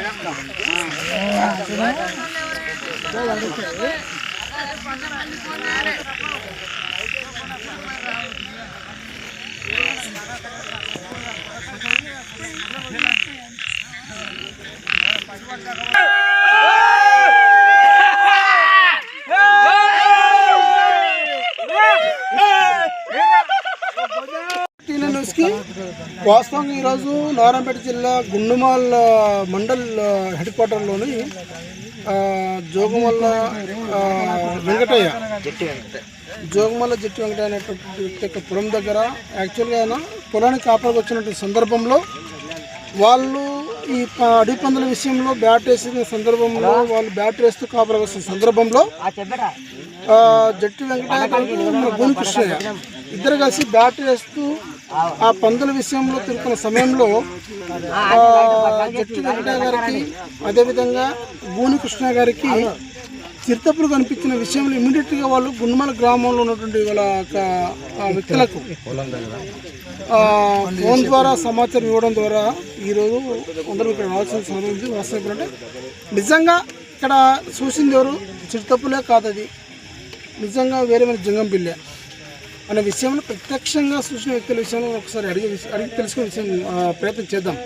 Yeah! న్యూస్కి వాస్తవంగా ఈరోజు నారాయణపేట జిల్లా గుండుమాల్ మండల్ హెడ్ క్వార్టర్లోని ఆ, వెంకటయ్య. జోగమల్ల జట్టు వెంకటయ్య అనేటువంటి వ్యక్తి యొక్క పొలం దగ్గర యాక్చువల్గా ఆయన పొలానికి కాపాడు వచ్చినటువంటి సందర్భంలో వాళ్ళు ఈ అడవి పందుల విషయంలో బ్యాట్ వేసిన సందర్భంలో వాళ్ళు బ్యాట్ వేస్తూ కాపలకు వస్తున్న సందర్భంలో జట్టు వెంకటయ్య భూమి కృష్ణయ్య ఇద్దరు కలిసి బ్యాట్ వేస్తూ ఆ పందుల విషయంలో తిరుగుతున్న సమయంలో ఆ, జట్టు వెంకటయ్య గారికి అదేవిధంగా భూని కృష్ణ గారికి చిరుతపులు కనిపించిన విషయంలో ఇమీడియట్గా వాళ్ళు గుండమల గ్రామంలో ఉన్నటువంటి వాళ్ళ యొక్క వ్యక్తులకు ఫోన్ ద్వారా సమాచారం ఇవ్వడం ద్వారా ఈరోజు అందరూ ఇక్కడ రావాల్సిన సమయం ఉంది. వాస్తవం అంటే నిజంగా ఇక్కడ చూసింది ఎవరు? చిరుతపులే కాదు అది నిజంగా వేరే జంగం పిల్లే అనే విషయంలో ప్రత్యక్షంగా చూసిన వ్యక్తుల విషయంలో ఒకసారి అడిగే అడిగి తెలుసుకునే విషయం ప్రయత్నం చేద్దాం.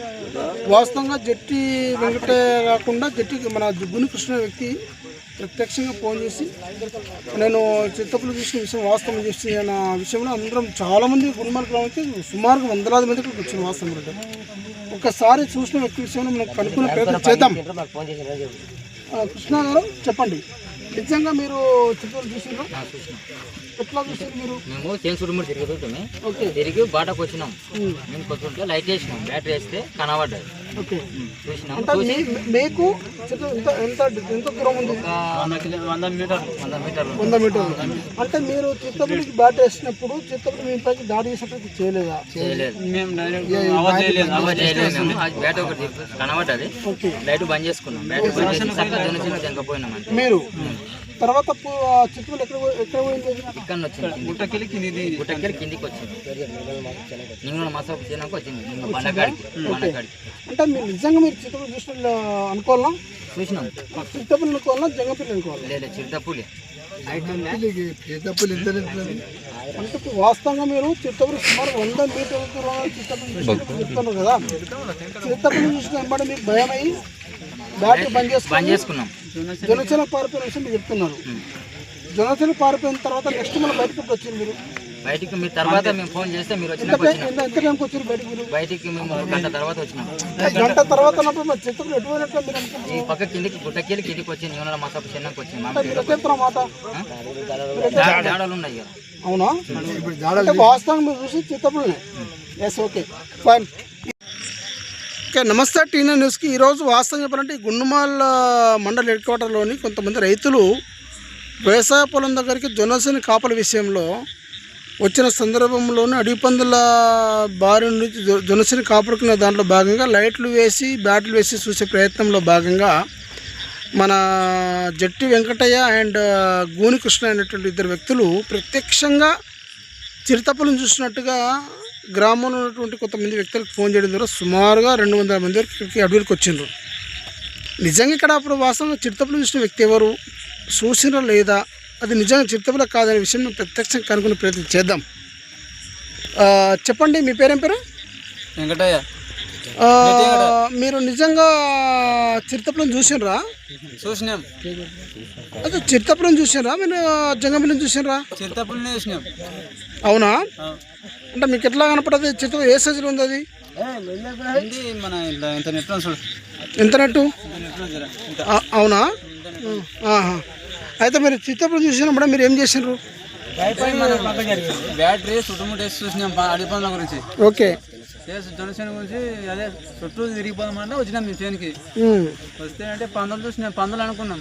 వాస్తవంగా జట్టి వెంకటయ్య కాకుండా జట్టి మన గుని కృష్ణ వ్యక్తి ప్రత్యక్షంగా ఫోన్ చేసి నేను చిత్తపులు చూసిన విషయం వాస్తవం చేసి అన్న విషయంలో అందరం చాలామంది గురుమాల గ్రామానికి సుమారుగా వందలాది మంది ఇక్కడికి వచ్చిన వాస్తవం అంటే ఒకసారి చూసిన వ్యక్తి విషయంలో మనం కనుక్కునే ప్రయత్నం చేద్దాం. కృష్ణ గారు చెప్పండి. నిజంగా మీరు చిత్తూరు చూసినారా ఎట్లా చూసారు మీరు? మేము తిరిగి బాటకు వచ్చినాం. మేము కొంచెం లైట్ వేసినాం. బ్యాటరీ వేస్తే కనబడ్డది. ఓకే. చూసినాం. మీకు చిత్తూరు ఎంత ఎంత ఎంత దూరం ఉంది? వంద మీటర్ వంద మీటర్లు. వంద మీటర్లు. అంటే మీరు చిత్తపుడికి బ్యాట్ వేసినప్పుడు చిత్తపుడి మీ పైకి దాడి చేసేటట్టు చేయలేదా? చేయలేదు. మేము ఒకటి కనబడ్డది. ఓకే. లైట్ బంద్ చేసుకున్నాం. బ్యాటరీ బంద్ చేసి చక్కగా మీరు? తర్వాత చిత్తూరు ఎక్కడ ఎక్కడ పోయింది? అది? ఇక్కడ వచ్చింది గుట్టకెళ్ళి కింది గుట్టకెళ్ళి కిందికి వచ్చింది. నింగ మసాపు తినాక వచ్చింది. బండకాడికి బండకాడికి. అంటే మీరు నిజంగా మీరు చిత్తపుడు చూసిన అనుకోవాలా? చూసినాం. చిత్తపులు అనుకోవాలా? జంగపిల్లి అనుకోవాలా? లేదు చిరుతపులి. అంటే వాస్తవంగా మీరు చిత్తపురి సుమారు వంద మీటర్ల దూరంలో చిత్తపురి చెప్తున్నారు కదా. చిత్తపురి చూసిన వెంబడి మీకు భయం అయ్యి బ్యాటరీ బంద్ చేసుకుని బంద్ చేసుకున్నాం. జనసేన పారిపోయిన విషయం మీరు చెప్తున్నారు. జనసేన పారిపోయిన తర్వాత నెక్స్ట్ మన బయటకు వచ్చింది మీరు. బయటికి మీరు తర్వాత మేము ఫోన్ చేస్తే మీరు ఎంత వచ్చినాక టైం వచ్చినాం ఎంత ఎంత టైంకి వచ్చారు బయటకు మేము గంట తర్వాత వచ్చినాం. గంట తర్వాత ఈ పక్క కిందికి గుట్టకెళ్ళి కిందికి వచ్చింది. యూనల మసాపు చిన్నకి వచ్చింది. దాడలు ఉన్నాయి కదా. అవునా? అంటే వాస్తవంగా మీరు చూసి చిత్తపురిని ఎస్ ఓకే ఫైన్ ఓకే నమస్తే. టీనా న్యూస్కి ఈరోజు వాస్తవం చెప్పాలంటే గుండుమాల్ మండల హెడ్ క్వార్టర్లోని కొంతమంది రైతులు వ్యవసాయ పొలం దగ్గరికి జొన్నసేని కాపల విషయంలో వచ్చిన సందర్భంలోనే అడవి పందుల బారి నుంచి జొ- జొన్నసేని కాపాడుకునే దాంట్లో భాగంగా లైట్లు వేసి బ్యాట్లు వేసి చూసే ప్రయత్నంలో భాగంగా మన జట్టి వెంకటయ్య అండ్ గూని కృష్ణ అనేటువంటి ఇద్దరు వ్యక్తులు ప్రత్యక్షంగా చిరుతపులను చూసినట్టుగా గ్రామంలో ఉన్నటువంటి కొంతమంది వ్యక్తులకు ఫోన్ చేయడం ద్వారా సుమారుగా రెండు వందల మంది వరకు ఇక్కడికి అడవికి వచ్చిండ్రు. నిజంగా ఇక్కడ అప్పుడు వాస్తవంగా చిరుతపులు చూసిన వ్యక్తి ఎవరు? చూసినా లేదా అది నిజంగా చిరుతపుల కాదనే విషయం ప్రత్యక్షంగా కనుక్కునే ప్రయత్నం చేద్దాం. చెప్పండి మీ పేరేం పేరు? వెంకటయ్య. మీరు నిజంగా చిరుతపులను చూసినరా? చూసినాం. అదే చిరుతపులను చూసినరా? మీరు జంగమిలను చూసినరా? చిరుతపుల్ని చూసినాం. అవునా? అంటే మీకు ఎట్లా కనపడదు? చిత్రం ఏ సైజులో ఉంది అది? ఉంది మన ఇట్లా ఇంత నెట్ చూడు. ఎంత అవునా. అయితే మీరు చిత్తపురం చూసినప్పుడు మీరు ఏం చేసినారు బ్యాటరీ చుట్టుముట్టు వేసి చూసినాం అడవి పనుల గురించి. ఓకే. జనసేన గురించి అదే చుట్టూ తిరిగిపోదామంటే వచ్చినాం మేము చేనికి. వస్తే అంటే పందులు చూసినాం పందులు అనుకున్నాం.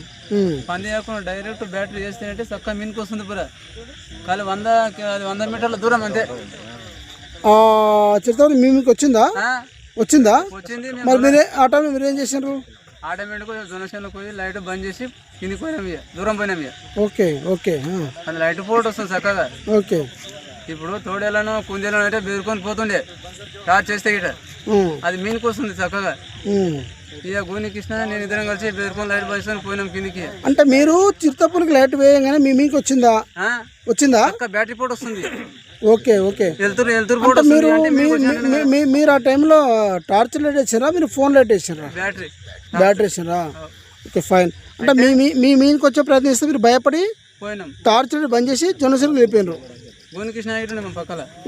పంది కాకుండా డైరెక్ట్ బ్యాటరీ చేస్తే అంటే చక్కగా మీనికి వస్తుంది పూర కానీ వంద వంద మీటర్ల దూరం అంతే. మీ మీకు వచ్చిందా? వచ్చిందా? మరి మీరే ఆ టైంలో మీరు ఏం చేసినారు ఆటోమేటిక్గా జనసేనలోకి పోయి లైట్ బంద్ చేసి కిందికి పోయినాం ఇక. దూరం పోయినాం ఇక. ఓకే ఓకే అది లైట్ పోటు వస్తుంది చక్కగా ఓకే. ఇప్పుడు తోడేలను కుందేలను అంటే బెదురుకొని పోతుండే. టార్చ్ చేస్తే ఇట. అది మీనికి వస్తుంది చక్కగా. ఇక గోని కృష్ణ నేను ఇద్దరం కలిసి బెదర్కొని లైట్ పోసుకొని పోయినాం కిందికి అంటే మీరు చిరుతపురికి లైట్ వేయగానే మీ మీకు వచ్చిందా? వచ్చిందా? బ్యాటరీ పోటీ వస్తుంది. Okay okay. వెళ్తురు వెళ్తురు మీరు మీరు ఆ టైంలో టార్చ్ లైట్ వేసారా? మీరు ఫోన్ లైట్ వేసారా? బ్యాటరీ. బ్యాటరీ వేసారా? Okay fine. అంటే మీ మీ మీ మీనికి వచ్చే ప్రయత్నం చేస్తే మీరు భయపడి పోయినాం. టార్చ్ లైట్ బంద్ చేసి జొన్నసెల్కి వెళ్ళిపోయినారు.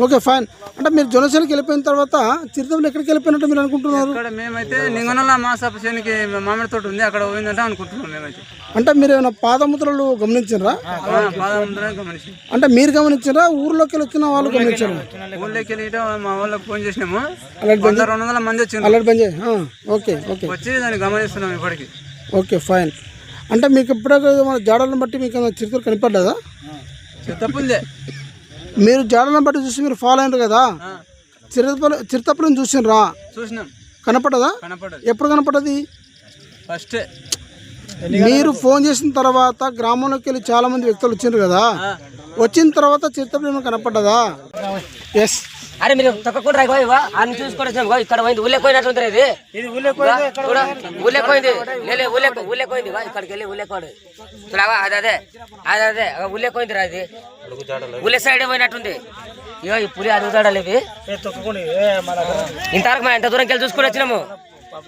ఓకే ఫైన్ అంటే మీరు జొన్నసెల్కి వెళ్ళిపోయిన తర్వాత చిరుతపులు ఎక్కడికి వెళ్ళిపోయినట్టు మీరు అనుకుంటున్నారు? మేమైతే నింగనల్ల మా సపసేనికి మామిడి తోట ఉంది అక్కడ పోయిందంటే అనుకుంటున్నాం మేమైతే. అంటే మీరు ఏమైనా పాదముద్రలు గమనించారా అంటే మీరు గమనించారా ఊర్లోకి వెళ్ళి వచ్చిన వాళ్ళు గమనించారా ఊళ్ళోకి వెళ్ళి మా వాళ్ళకి ఫోన్ చేసినాము. రెండు వందల మంది అలర్ట్ బంద్ ఓకే ఓకే. వచ్చి దాన్ని గమనిస్తున్నాం ఇప్పటికి. ఓకే ఫైన్ అంటే మీకు ఎప్పుడో మన జాడలను బట్టి మీకు ఏమైనా చిరుతలు కనపడ్డదా చిత్తపుందే మీరు జాడలను బట్టి చూసి మీరు ఫాలో అయినారు కదా? చిరుతపులు చిరుతపులను చూసినరా? చూసినాం. కనపడదా? కనపడదు. ఎప్పుడు కనపడది? ఫస్టే. మీరు ఫోన్ చేసిన తర్వాత గ్రామంలోకి వెళ్ళి చాలా మంది వ్యక్తులు వచ్చిండ్రు కదా? వచ్చిన తర్వాత చిరుతపులు ఏమైనా కనపడ్డదా? ఎస్ అరే మీరు తప్పకుండా ఇగో ఇగో అని చూసుకొని వచ్చినాం ఇక్కడ పోయింది పోయినట్టుంది ఇది ఇది పోయింది లేలే ఇగో ఇక్కడికి వెళ్ళి పోయింది చూడవా అదే అదే అదే అదే పోయింది రా ఇది ఊళ్ళే సైడ్ పోయినట్టుంది ఇగో ఈ పులి అడుగుతాడాలి ఇవి ఇంతవరకు మనం ఎంత దూరం వెళ్ళి చూసుకొని వచ్చినాము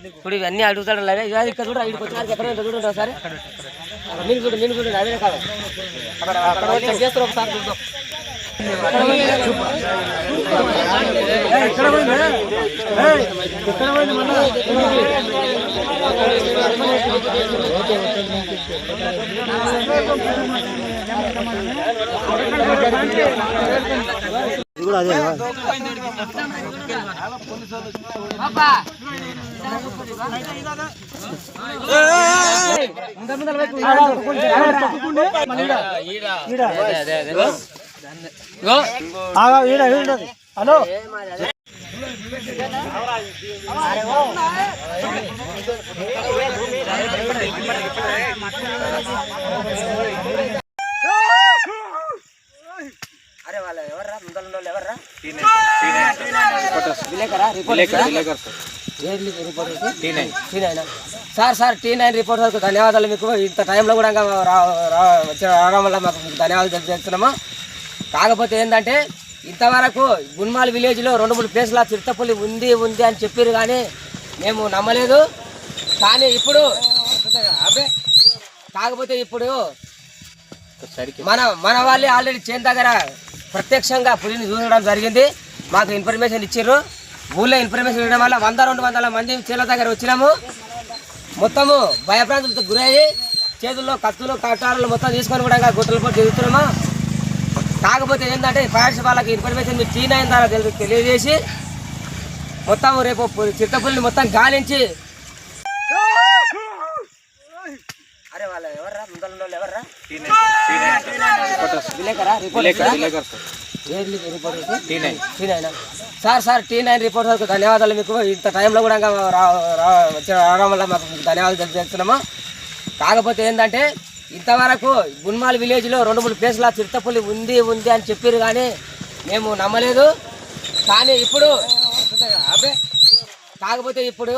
ఇప్పుడు ఇవన్నీ అడుగుతాడు లేదా ఇక ఇక్కడ చూడ ఇక్కడికి వచ్చినారు ఎక్కడ ఎంత చూడండి ఒకసారి నేను చూడు నేను చూడండి అదే కాదు అక్కడ అక్కడ పోయి check చేస్తారు ఒకసారి చూద్దాం హలో అరే వాళ్ళ ఎవర్రా హలో అరే వాళ్ళ ఎవర్రా ముందల ఎవర్రా sir sir T nine report వరకు ధన్యవాదాలు మీకు ఇంత టైంలో కూడా వచ్చిన రావడం వల్ల మాకు ధన్యవాదాలు తెలియజేస్తున్నాము కాకపోతే ఏంటంటే ఇంతవరకు గున్మాల్ విలేజ్లో రెండు మూడు ప్లేస్ల చిరుతపులి ఉంది ఉంది అని చెప్పారు కానీ మేము నమ్మలేదు. కానీ ఇప్పుడు అబ్బే కాకపోతే ఇప్పుడు మన మన వాళ్ళే ఆల్రెడీ చేను దగ్గర ప్రత్యక్షంగా పులిని చూడడం జరిగింది. మాకు ఇన్ఫర్మేషన్ ఇచ్చారు ఊళ్ళో ఇన్ఫర్మేషన్ ఇవ్వడం వల్ల వంద రెండు వందల మంది చేల దగ్గర వచ్చినాము. మొత్తము భయప్రాంతులతో గురయ్యి చేతుల్లో కత్తులు కట్టారులు మొత్తం తీసుకొని కూడా గుట్టలు పోటీ తిరుగుతున్నాము. కాకపోతే ఏంటంటే ఫైర్స్ వాళ్ళకి ఇన్ఫర్మేషన్ మీరు క్లీన్ అయిన ద్వారా తెలియజేసి మొత్తం రేపు పు- చిత్తపుల్ని మొత్తం గాలించి అరే వాళ్ళ ఎవర్రా? ముందర వాళ్ళు ఎవర్రా? Sir sir T nine report వరకు ధన్యవాదాలు మీకు. ఇంత టైంలో కూడా రావడం వల్ల మాకు ధన్యవాదాలు తెలియజేస్తున్నాము. కాకపోతే ఏంటంటే ఇంతవరకు గున్మాల్ విలేజ్లో రెండు మూడు ప్లేస్ల చిరుతపులి ఉంది ఉంది అని చెప్పారు కానీ మేము నమ్మలేదు. కానీ ఇప్పుడు అబ్బే కాకపోతే ఇప్పుడు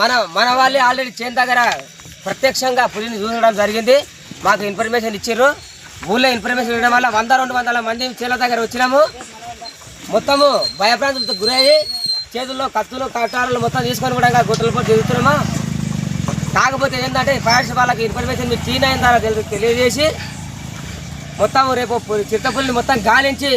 మన మన వాళ్ళే ఆల్రెడీ చేను దగ్గర ప్రత్యక్షంగా పులిని చూడడం జరిగింది. మాకు ఇన్ఫర్మేషన్ ఇచ్చారు ఊళ్ళో ఇన్ఫర్మేషన్ ఇవ్వడం వల్ల వంద రెండు వందల మంది చేల దగ్గర వచ్చినాము. మొత్తము భయప్రాంతులతో గురయ్యి చేతుల్లో కత్తులు కట్టారులు మొత్తం తీసుకొని కూడా గుట్టలు పోటీ తిరుగుతున్నాము. కాకపోతే ఏంటంటే ఫైర్స్ వాళ్ళకి ఇన్ఫర్మేషన్ మీరు టీన్ అయిన తర్వాత తెలియజేసి మొత్తం రేపు పు- మొత్తం గాలించి